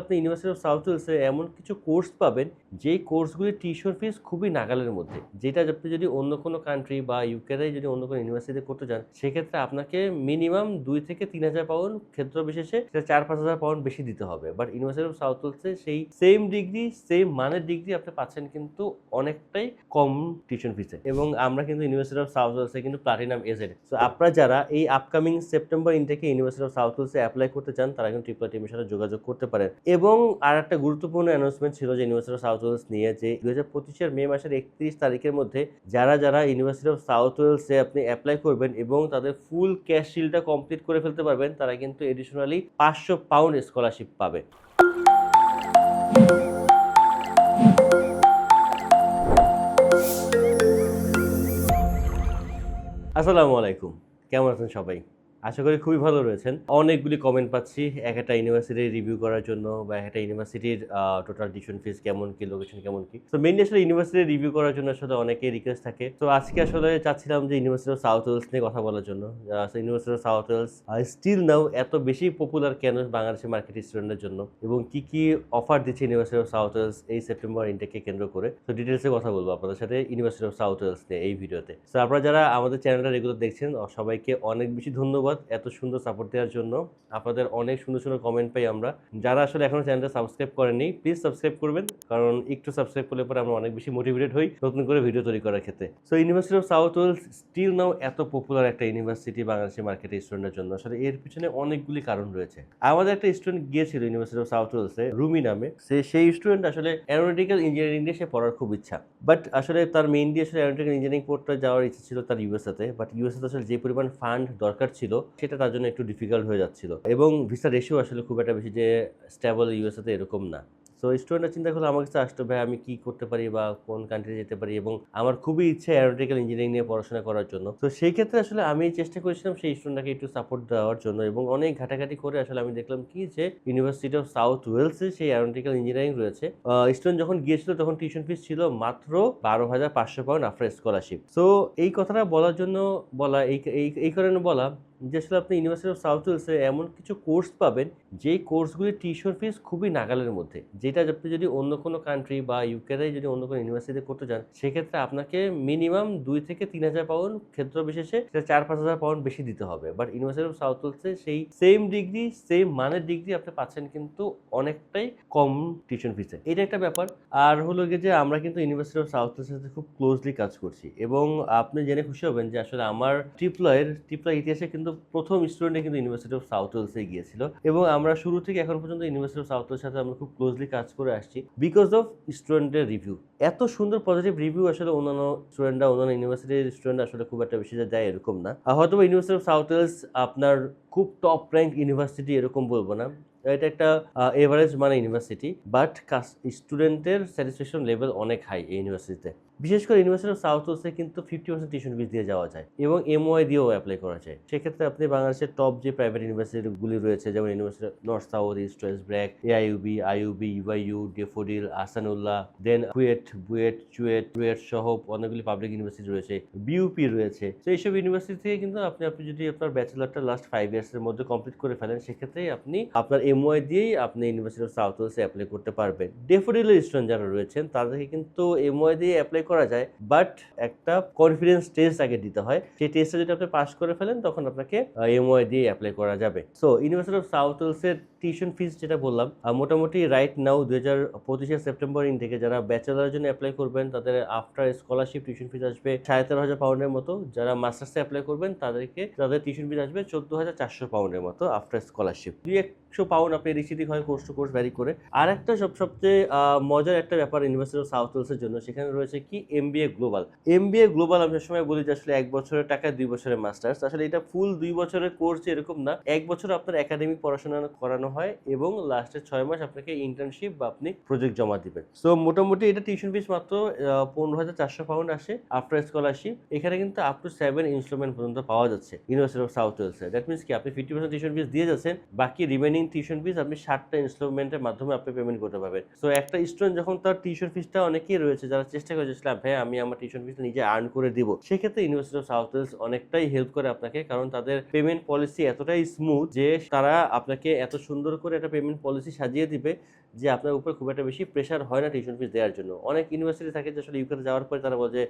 আপনি University of South ওয়েলসে এমন কিছু কোর্স পাবেন, যেই কোর্সগুলি টিউশন ফিস খুবই নাগালের মধ্যে। যেটা আপনি যদি অন্য কোনো কান্ট্রি বা ইউকেতে যদি অন্য কোনো ইউনিভার্সিটিতে করতে চান সেক্ষেত্রে আপনাকে মিনিমাম দুই থেকে তিন হাজার পাউন্ড ক্ষেত্র বিশেষে সেটা চার পাঁচ হাজার পাউন্ড বেশি দিতে হবে। বাট ইউনিভার্সিটি অফ সাউথ ওয়েলসে সেই সেম ডিগ্রি সেম মানের ডিগ্রি আপনি পাচ্ছেন কিন্তু অনেকটাই কম টিউশন ফিসে এবং আমরা কিন্তু ইউনিভার্সিটি অফ সাউথ ওয়েলসে কিন্তু প্লাটিনাম এজেড সো আপনারা যারা এই আপকামিং সেপ্টেম্বর ইনটেকে ইউনিভার্সিটি অফ সাউথ ওয়েলসে অ্যাপ্লাই করতে চান, তারা কিন্তু ট্রিপল টিমের সাথে যোগাযোগ করতে পারেন। এবং আর একটা গুরুত্বপূর্ণ অ্যানাউন্সমেন্ট ছিল যে ইউনিভার্সিটি অফ সাউথ ওয়েলস নিয়ে যে দু হাজার পঁচিশের মে মাসের একত্রিশ তারিখের মধ্যে যারা যারা ইউনিভার্সিটি অফ সাউথ ওয়েলসে আপনি অ্যাপ্লাই করবেন এবং তাদের ফুল ক্যাশ শিলটা কমপ্লিট করে ফেলতে পারবেন, তারা কিন্তু এডিশনালি পাঁচশো পাউন্ড স্কলারশিপ পাবে। আসসালামু আলাইকুম। কেমন আছেন সবাই? আশা করি খুবই ভালো রয়েছেন। অনেকগুলি কমেন্ট পাচ্ছি, এক একটা ইউনিভার্সিটির রিভিউ করার জন্য বা এক একটা ইউনিভার্সিটির টোটাল টিউশন ফিস কেমন কি লোকেশন কেমন কি। তো মেনলি আসলে ইউনিভার্সিটির রিভিউ করার জন্য আসলে অনেকেই রিকোয়েস্ট থাকে। তো আজকে আসলে চাচ্ছিলাম যে ইউনিভার্সিটি অফ সাউথ ওয়েলস নিয়ে কথা বলার জন্য। University of South Wales still now এত বেশি পপুলার কেন বাংলাদেশের মার্কেট স্টুডেন্টের জন্য এবং কি কি অফার দিচ্ছে ইউনিভার্সিটি অফ সাউথ ওয়েলস এই সেপ্টেম্বর ইনটেককে কেন্দ্র করে। তো ডিটেলসে কথা বলব আপনাদের সাথে ইউনিভার্সিটি অফ সাউথ ওয়েলস নিয়ে এই ভিডিওতে। তো আপনারা যারা আমাদের চ্যানেলটা রেগুলার দেখছেন, সবাইকে অনেক বেশি ধন্যবাদ। এত সুন্দর সাপোর্ট দেওয়ার জন্য। আপনাদের অনেক সুন্দর সুন্দর কমেন্ট পাই আমরা। যারা আসলে এখনও চ্যানেলটা সাবস্ক্রাইব করেনি প্লিজ সাবস্ক্রাইব করবেন। কারণ একটু সাবস্ক্রাইব করলে পরে আমরা অনেক বেশি মোটিভেটেড হই নতুন করে ভিডিও তৈরি করার ক্ষেত্রে। So University of South Wales still now এত পপুলার একটা ইউনিভার্সিটি বাংলাদেশের মার্কেটে স্টুডেন্টের জন্য। আসলে এর পিছনে অনেকগুলি কারণ রয়েছে। আমাদের একটা স্টুডেন্ট গিয়েছিল ইউনিভার্সিটি অফ সাউথ ওয়েলসে রুমি নামে। সে, সেই স্টুডেন্ট আসলে অ্যারোনটিক্যাল ইঞ্জিনিয়ারিং নিয়ে সে পড়ার খুব ইচ্ছা। বাট আসলে তার মেইনলি আসলে অ্যারোনটিক্যাল ইঞ্জিনিয়ারিং পড়তে যাওয়ার ইচ্ছা ছিল তার ইউএসএতে বাট ইউএসএতে আসলে যে পরিমাণ ফান্ড দরকার ছিল সেটা তার জন্য একটু ডিফিকাল্ট হয়ে যাচ্ছিল। এবং ভিসা রেশিও আসলে খুব একটা বেশি যে স্টেবল ইউএসএতে এরকম না। সো স্টুডেন্টরা চিন্তা করল, আমার কাছে আসতো, ভাই, আমি কি করতে পারি বা কোন কান্ট্রি যেতে পারি? এবং আমার খুবই ইচ্ছে অ্যারোটিক্যাল ইঞ্জিনিয়ারিং নিয়ে পড়াশোনা করার জন্য। তো সেই ক্ষেত্রে আসলে আমি চেষ্টা করেছিলাম সেই স্টুডেন্টকে একটু সাপোর্ট দেওয়ার জন্য এবং অনেক ঘাটাঘাটি করে আসলে আমি দেখলাম কি যে ইউনিভার্সিটি অফ সাউথ ওয়েলসে সেই অ্যারোটিক্যাল ইঞ্জিনিয়ারিং রয়েছে। স্টুডেন্ট যখন গিয়েছিল তখন টিউশন ফিস ছিল মাত্র বারো হাজার পাঁচশো পাউন্ড আফটার স্কলারশিপ সো এই কথাটা বলার জন্য বলা এই- এই কারণে বলা যে আসলে আপনি ইউনিভার্সিটি অফ সাউথ ওয়েলসে এমন কিছু কোর্স পাবেন, যেই কোর্সগুলি টিউশন ফিস খুবই নাগালের মধ্যে। যেটা আপনি যদি অন্য কোনো কান্ট্রি বা ইউকেতে যদি অন্য কোনো ইউনিভার্সিটিতে করতে চান সেক্ষেত্রে আপনাকে মিনিমাম দুই থেকে তিন হাজার পাউন্ড ক্ষেত্র বিশেষে সেটা চার পাঁচ হাজার পাউন্ড বেশি দিতে হবে। বাট ইউনিভার্সিটি অফ সাউথ ওয়েলসে সেই সেম ডিগ্রি সেম মানের ডিগ্রি আপনি পাচ্ছেন কিন্তু অনেকটাই কম টিউশন ফিসে এটা একটা ব্যাপার। আর হলো গিয়ে যে আমরা কিন্তু ইউনিভার্সিটি অফ সাউথ ওয়েলসের সাথে খুব ক্লোজলি কাজ করছি। এবং আপনি জেনে খুশি হবেন যে আসলে আমার ট্রিপলয়ের ট্রিপলয় ইতিহাসে কিন্তু প্রথম স্টুডেন্টে কিন্তু ইউনিভার্সিটি অফ সাউথ ওয়েলসে গিয়েছিল এবং আমরা শুরু থেকে এখন পর্যন্ত ইউনিভার্সিটি অফ সাউথ ওয়েলসের সাথে আমরা খুব ক্লোজলি কাজ করে আসছি বিকজ অফ স্টুডেন্টের রিভিউ এত সুন্দর পজিটিভ রিভিউ আসলে অন্যান্য স্টুডেন্টরা অন্যান্য ইউনিভার্সিটির স্টুডেন্ট আসলে খুব একটা বেশি যে যায় এরকম না। হয়তো ইউনিভার্সিটি অফ সাউথ ওয়েলস আপনার খুব টপ র্যাঙ্ক ইউনিভার্সিটি এরকম বলব না। এটা একটা এভারেজ মানে ইউনিভার্সিটি বাট স্টুডেন্টের স্যাটিসফ্যাকশন লেভেল অনেক হাই এই ইউনিভার্সিটিতে বিশেষ করে ইউনিভার্সিটি অফ সাউথ ওয়েস্টে কিন্তু ফিফটি পার্সেন্ট টিউশন ফিস দিয়ে যাওয়া যায় এবং এমওয়াই দিয়েও অ্যাপ্লাই করা যায়। সেক্ষেত্রে আপনি বাংলাদেশের টপ যে প্রাইভেট ইউনিভার্সিটিগুলি রয়েছে, যেমন university North South East West BRAC AIUB IUB UIU Daffodil Ahsanullah then KUET BUET CUET BUET সহ অনেকগুলি পাবলিক ইউনিভার্সিটি রয়েছে বিউপি রয়েছে। তো এইসব ইউনিভার্সিটি থেকে কিন্তু আপনি আপনি যদি আপনার ব্যাচেলারটা লাস্ট ফাইভ ইয়ার্সের মধ্যে কমপ্লিট করে ফেলেন সেক্ষেত্রে আপনি আপনার এমওয়াই দিয়েই আপনি ইউনিভার্সিটি অফ সাউথ ওয়েস্টে অ্যাপ্লাই করতে পারবেন। ডেফোডিলের স্টুডেন্ট যারা রয়েছেন, তাদেরকে কিন্তু এমওয়াই দিয়ে অ্যাপ্লাই করা যায় বাট একটা কনফিডেন্স টেস্ট আগে দিতে হয়। সেই টেস্টটা যদি আপনি পাস করে ফেলেন, তখন আপনাকে এমওআই দিয়ে অ্যাপ্লাই করা যাবে। সো ইউনিভার্সিটি অফ সাউথ ওয়েলসের টিউশন ফিস যেটা বললাম মোটামুটি রাইট নাও দুই হাজার পঁচিশে সেপ্টেম্বর ইন থেকে যারা ব্যাচেলারের জন্য অ্যাপ্লাই করবেন, তাদের আফটার স্কলারশিপ টিউশন ফিস আসবে সাড়ে তেরো হাজার পাউন্ডের মতো। যারা মাস্টার্সে অ্যাপ্লাই করবেন, তাদেরকে, তাদের টিউশন ফিস আসবে চোদ্দ হাজার চারশো পাউন্ডের মতো আফটার স্কলারশিপ দুই একশো পাউন্ড আপনি রিসিটিং হয় কোর্স টু কোর্স ভ্যারি করে। আর একটা সব, সবচেয়ে মজার একটা ব্যাপার ইউনিভার্সিটি অফ সাউথ ওয়েলসের জন্য, সেখানে রয়েছে কি? এমবিএ গ্লোবাল এমবিএ গ্লোবাল আমি সময় বলি যে আসলে এক বছরের টাকা, দুই বছরের মাস্টার্স। আসলে এটা ফুল দুই বছরের কোর্স এরকম না। এক বছর আপনার একাডেমিক পড়াশোনা করানো হয় এবং লাস্টের ছয় মাস আপনাকে ইন্টার্নশিপ বা আপনি প্রজেক্ট জমা দিবেন। সো মোটামুটি এটা টিউশন ফিস মাত্র পনেরো হাজার চারশো পাউন্ড আসে আফটার স্কলারশিপ এখানে কিন্তু আপ টু সেভেন ইনস্টলমেন্ট পর্যন্ত পাওয়া যাচ্ছে ইউনিভার্সিটি অফ সাউথ ওয়েলসে দ্যাট মিনস কি, আপনি ফিফটি পার্সেন্ট টিউশন ফিস দিয়ে যাচ্ছেন, বাকি রিমেনিং টিউশন ফিস আপনি ষাটটা ইনস্টলমেন্টের মাধ্যমে আপনি পেমেন্ট করতে পারবেন। সো একটা স্টুডেন্ট যখন তার টিউশন ফিসটা অনেকেই রয়েছে, যারা চেষ্টা করে চাচ্ছিলাম হ্যাঁ আমি আমার টিউশন ফিস নিজে আর্ন করে দিব। সেক্ষেত্রে ইউনিভার্সিটি অফ সাউথ ওয়েলস অনেকটাই হেল্প করে আপনাকে, কারণ তাদের পেমেন্ট পলিসি এতটাই স্মুথ যে তারা আপনাকে এত সুন্দর করে একটা পেমেন্ট পলিসি সাজিয়ে দিবে যে আপনার উপর খুব একটা বেশি প্রেশার হয় না টিউশন ফিস দেওয়ার জন্য। অনেক ইউনিভার্সিটি থাকে যে আসলে ইউকেতে যাওয়ার পরে তারা বলে,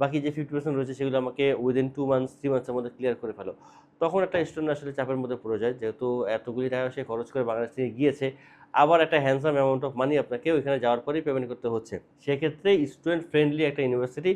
বাকি যে ফিফটি পার্সেন্ট রয়েছে সেগুলো আমাকে উইদিন টু মান্থস থ্রি মান্থসের মধ্যে ক্লিয়ার করে ফেলো। তখন একটা স্টুডেন্ট আসলে চাপের মধ্যে পড়ে যায়, যেহেতু এতগুলি টাকা সে খরচ করে বাংলাদেশ থেকে গিয়েছে। আবার একটা হ্যান্ডসাম অ্যামাউন্ট অফ মানি আপনাকে ওইখানে যাওয়ার পরেই পেমেন্ট করতে হচ্ছে। সেক্ষেত্রে স্টুডেন্ট ফ্রেন্ডলি একটা university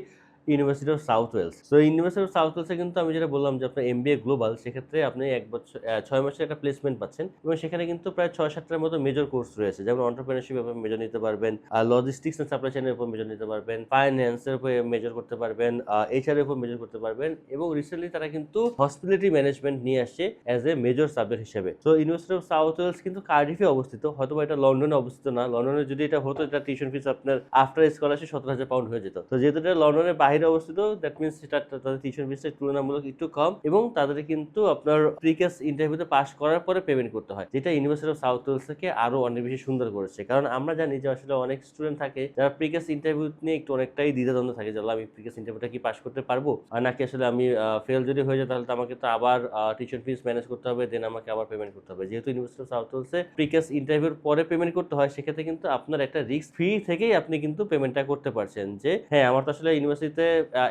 University of South Wales তো ইউনিভার্সিটি অফ সাউথ ওয়েলসে কিন্তু আমি যেটা বললাম যে আপনার এমবিএ গ্লোবাল সেক্ষেত্রে আপনি এক বছর ছয় মাসের একটা প্লেসমেন্ট পাচ্ছেন এবং সেখানে কিন্তু প্রায় ছয় সাতটার মতো মেজর কোর্স রয়েছে। যেমন অন্টারপ্রিনারশিপ উপর মেজর নিতে পারবেন লজিস্টিক্স অ্যান্ড সাপ্লাই চেনের উপর মেজর নিতে পারবেন ফাইন্যান্সের উপর মেজর করতে পারবেন এইচআর এর উপর মেজর করতে পারবেন এবং রিসেন্টলি তারা কিন্তু হসপিটালিটি ম্যানেজমেন্ট নিয়ে আসছে অ্যাজ এ মেজর সাবজেক্ট হিসেবে। তো ইউনিভার্সিটি অফ সাউথ ওয়েলস কিন্তু কার্ডিফে অবস্থিত হয়তো এটা লন্ডনে অবস্থিত না। লন্ডনে যদি এটা হতো, এটা টিউশন ফিস আপনার আফটার স্কলারশিপ সতেরো হাজার পাউন্ড হয়ে যেত। তো যেহেতু এটা লন্ডনের বাইরে অবস্থিত দ্যাট মিনস সেটা তাদের টিউশন ফিসটা তুলনামূলক একটু কম এবং তাদের কিন্তু আপনার প্রিকাস ইন্টারভিউতে পাস করার পরে পেমেন্ট করতে হয়, যেটা ইউনিভার্সিটি অফ সাউথ ওয়েলস থেকে আরও অনেক বেশি সুন্দর করেছে। কারণ আমরা জানি যে আসলে অনেক স্টুডেন্ট থাকে যারা প্রিকাস ইন্টারভিউ নিয়ে একটু অনেকটাই দ্বিধাদ্বন্দ্ব থাকে, যে আমি প্রিকাস ইন্টারভিউটা কি পাস করতে পারব? আর নাকি আসলে আমি ফেল যদি হয়ে যায় তাহলে তো আমাকে তো আবার টিউশন ফিস ম্যানেজ করতে হবে দেন আমাকে আবার পেমেন্ট করতে হবে। যেহেতু ইউনিভার্সিটি অফ সাউথ ওয়েলসে প্রিকাস ইন্টারভিউর পরে পেমেন্ট করতে হয়, সেক্ষেত্রে কিন্তু আপনার একটা রিস্ক ফ্রি থেকেই আপনি কিন্তু পেমেন্টটা করতে পারছেন যে হ্যাঁ আমার তো আসলে ইউনিভার্সিটিতে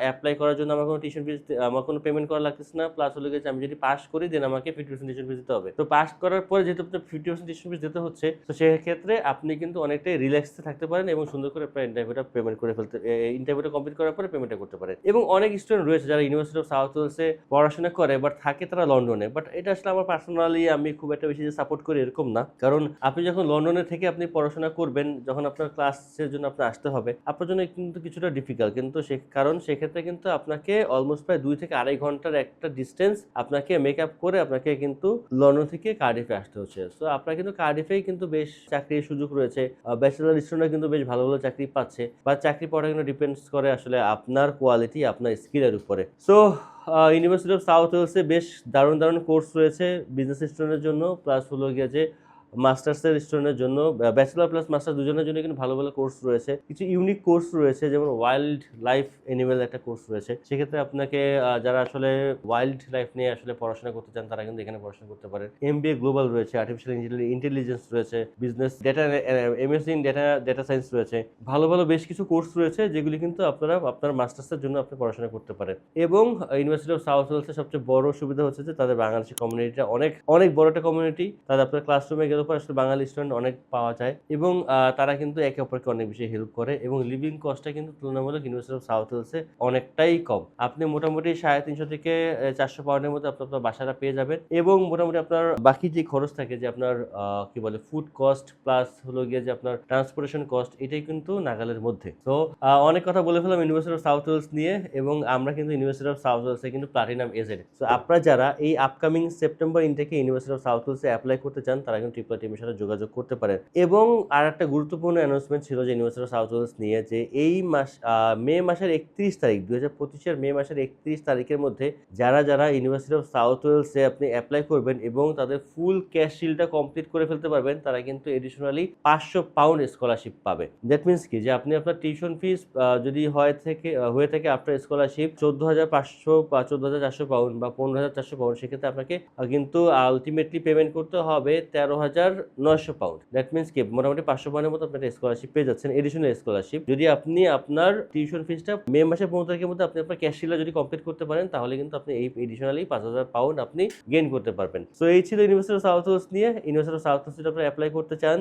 অ্যাপ্লাই করার জন্য আমার কোনো টিউশন ফিস আমার কোনো পেমেন্ট করা লাগতেছে না। প্লাস হলে গেছে আমি যদি পাস করি দেন আমাকে ফিফটি পার্সেন্ট টিউশন ফিস দিতে হবে। তো পাস করার পরে যেহেতু আপনার ফিফটি পার্সেন্ট টিউশন ফিস দিতে হচ্ছে, তো সেক্ষেত্রে আপনি কিন্তু অনেকটাই রিল্যাক্সে থাকতে পারেন এবং সুন্দর করে আপনার ইন্টারভিউটা পেমেন্ট করে ফেলতে ইন্টারভিউটা কমপ্লিট করার পরে পেমেন্টটা করতে পারেন। এবং অনেক স্টুডেন্ট রয়েছে যারা ইউনিভার্সিটি অফ সাউথ ওয়েলসে পড়াশোনা করে বাট থাকে তারা লন্ডনে বাট এটা আসলে আমার পার্সোনালি আমি খুব একটা বেশি যে সাপোর্ট করি এরকম না। কারণ আপনি যখন লন্ডনে থেকে আপনি পড়াশোনা করবেন, যখন আপনার ক্লাসের জন্য আপনার আসতে হবে, আপনার জন্য কিন্তু কিছুটা ডিফিকাল্ট কিন্তু সে কারণ সেক্ষেত্রে কিন্তু আপনাকে অলমোস্ট প্রায় দুই থেকে আড়াই ঘণ্টার একটা ডিস্টেন্স আপনাকে মেক আপ করে আপনাকে কিন্তু লন্ডন থেকে কার্ডিফে আসতে হচ্ছে। সো আপনার কিন্তু কার্ডিফেই কিন্তু বেশ চাকরির সুযোগ রয়েছে। ব্যাচেলার স্টুডেন্টরা কিন্তু বেশ ভালো ভালো চাকরি পাচ্ছে বা চাকরি পাওয়াটা কিন্তু ডিপেন্ডস করে আসলে আপনার কোয়ালিটি আপনার স্কিলের উপরে। সো ইউনিভার্সিটি অফ সাউথ ওয়েলসে বেশ দারুণ দারুণ কোর্স রয়েছে বিজনেস স্টুডেন্টের জন্য। প্লাস হলো গিয়ে যে মাস্টার্সের স্টুডেন্টের জন্য ব্যাচেলার প্লাস মাস্টার দুজনের জন্য কিন্তু ভালো ভালো কোর্স রয়েছে। কিছু ইউনিক কোর্স রয়েছে, যেমন ওয়াইল্ড লাইফ এনিমেল একটা কোর্স রয়েছে। সেক্ষেত্রে আপনাকে যারা আসলে ওয়াইল্ড লাইফ নিয়ে আসলে পড়াশোনা করতে চান, তারা কিন্তু এখানে পড়াশোনা করতে পারেন। এমবিএ গ্লোবাল রয়েছে আর্টিফিশিয়াল ইন্টেলিজেন্স রয়েছে business data MSc in data data science রয়েছে। ভালো ভালো বেশ কিছু কোর্স রয়েছে, যেগুলি কিন্তু আপনারা, আপনার মাস্টার্সের জন্য আপনি পড়াশোনা করতে পারেন। এবং ইউনিভার্সিটি অফ সাউথ ওয়েলসের সবচেয়ে বড় সুবিধা হচ্ছে যে, তাদের বাংলাদেশি কমিউনিটিটা অনেক অনেক বড় একটা কমিউনিটি তাদের আপনার ক্লাসরুমে গেলে পর আসলে বাঙালি স্টুডেন্ট অনেক পাওয়া যায় এবং তারা কিন্তু একে অপরকে অনেক বেশি হেল্প করে এবং লিভিং কস্টটা কিন্তু তুলনামূলক ইউনিভার্সিটি অফ সাউথ ওয়েলসে অনেকটাই কম। আপনি মোটামুটি সাড়ে তিনশো থেকে চারশো পাউন্ডের মধ্যে আপনার আপনার বাসাটা পেয়ে যাবেন এবং মোটামুটি আপনার বাকি যে খরচ থাকে যে আপনার কি বলে ফুড কস্ট প্লাস হলো গিয়ে যে আপনার ট্রান্সপোর্টেশন কস্ট এটাই কিন্তু নাগালের মধ্যে। তো অনেক কথা বলে ফেলাম ইউনিভার্সিটি অফ সাউথ ওয়েলস নিয়ে এবং আমরা কিন্তু ইউনিভার্সিটি অফ সাউথ ওয়েলসে কিন্তু প্লাটিনাম এজেড তো আপনারা যারা এই আপকামিং সেপ্টেম্বর ইনটেকে ইউনিভার্সিটি অফ সাউথ ওয়েলসে অ্যাপ্লাই করতে চান, তারা কিন্তু ট্রিপল টিমের সাথে যোগাযোগ করতে পারেন। এবং আর একটা গুরুত্বপূর্ণ অ্যানাউন্সমেন্ট ছিল যে ইউনিভার্সিটি অফ সাউথ ওয়েলস নিয়ে যে এই মাস মে মাসের একত্রিশ তারিখ দু হাজার পঁচিশের মে মাসের একত্রিশ তারিখের মধ্যে যারা যারা ইউনিভার্সিটি অফ সাউথ ওয়েলসে আপনি অ্যাপ্লাই করবেন এবং তাদের ফুল ক্যাশ শিলটা কমপ্লিট করে ফেলতে পারবেন, তারা কিন্তু এডিশনালি পাঁচশো পাউন্ড স্কলারশিপ পাবে। দ্যাট মিনস কি? যে আপনি আপনার টিউশন ফিস যদি হয় থেকে হয়ে থাকে আফটার স্কলারশিপ চোদ্দ হাজার পাঁচশো বা চোদ্দ হাজার চারশো পাউন্ড বা পনেরো হাজার চারশো পাউন্ড সেক্ষেত্রে আপনাকে কিন্তু আলটিমেটলি পেমেন্ট করতে হবে তেরো হাজার নয়শো পাউন্ড দ্যাট মিনস কি? মোটামুটি পাঁচশো পাউন্ডের মতো আপনার স্কলারশিপ পেয়ে যাচ্ছেন এডিশনাল স্কলারশিপ যদি আপনি আপনার টিউশন ফিসটা মে মাসের পনেরো তারিখের মধ্যে আপনি আপনার ক্যাশ শিলা যদি কমপ্লিট করতে পারেন, তাহলে কিন্তু আপনি এই এডিশনালি পাঁচ হাজার পাউন্ড আপনি গেইন করতে পারবেন। সো এই ছিল ইউনিভার্সিটি অফ সাউথ ওয়েস্ট নিয়ে। ইউনিভার্সিটি অফ সাউথ ওয়েস্ট যদি আপনি অ্যাপ্লাই করতে চান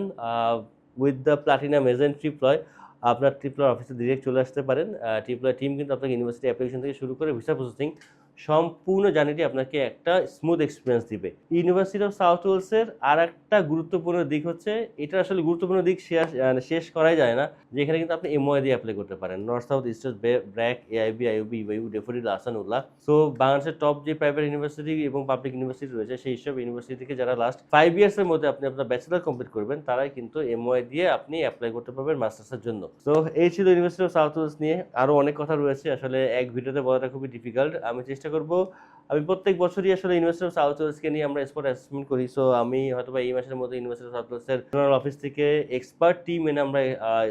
উইথ দ্য প্লাটিনাম এজেন্ট ট্রিপ্লয় আপনার ট্রিপলার অফিসে ডিরেক্ট চলে আসতে পারেন। ট্রিপ্লয় টিম কিন্তু আপনাকে ইউনিভার্সিটি অ্যাপ্লিকেশন থেকে শুরু করে ভিসা প্রসেসিং সম্পূর্ণ জার্নিটি আপনাকে একটা স্মুথ এক্সপিরিয়েন্স দিবে। ইউনিভার্সিটি অফ সাউথ ওয়েলসের আর একটা গুরুত্বপূর্ণ দিক হচ্ছে এটা আসলে গুরুত্বপূর্ণ দিক শেষ করাই যায় না, যেখানে কিন্তু আপনি এমওয়াই দিয়ে অ্যাপ্লাই করতে পারেন। North South East BRAC AIUB IUB UIU Daffodil Ahsanullah so বাংলাদেশের টপ যে প্রাইভেট ইউনিভার্সিটি এবং পাবলিক ইউনিভার্সিটি রয়েছে, সেই সব ইউনিভার্সিটি থেকে যারা লাস্ট ফাইভ ইয়ার্সের মধ্যে আপনি আপনার ব্যাচেলার কমপ্লিট করবেন, তারাই কিন্তু এমওয়াই দিয়ে আপনি অ্যাপ্লাই করতে পারবেন মাস্টার্সের জন্য। তো এই ছিল ইউনিভার্সিটি অফ সাউথ ওয়েস্ট নিয়ে। আরও অনেক কথা রয়েছে। আসলে এক ভিডিওতে বলাটা খুবই ডিফিকাল্ট আমি চেষ্টা করব। আমি প্রত্যেক বছরই আসলে ইউনিভার্সিটি অফ সাউথ ওয়েস্টকে নিয়ে আমরা স্পোর্ট অ্যাসেসমেন্ট করি। সো আমি হয়তো এই মাসের মধ্যে ইউনিভার্সিটি অফ সাউথ ওয়েস্টের জেনারেল অফিস থেকে এক্সপার্ট টিম এনে আমরা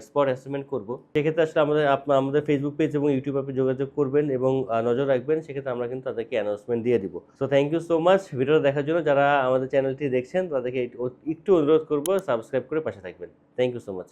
স্পট অ্যাসেসমেন্ট করব। সেক্ষেত্রে আসলে আমাদের আমাদের ফেসবুক পেজ এবং ইউটিউব অ্যাপে যোগাযোগ করবেন এবং নজর রাখবেন। সেক্ষেত্রে আমরা কিন্তু তাদেরকে অ্যানাউন্সমেন্ট দিয়ে দিব। So thank you so much ভিডিওটা দেখার জন্য যারা আমাদের চ্যানেলটি দেখছেন, তাদেরকে একটু অনুরোধ করব। সাবস্ক্রাইব করে পাশে থাকবেন। Thank you so much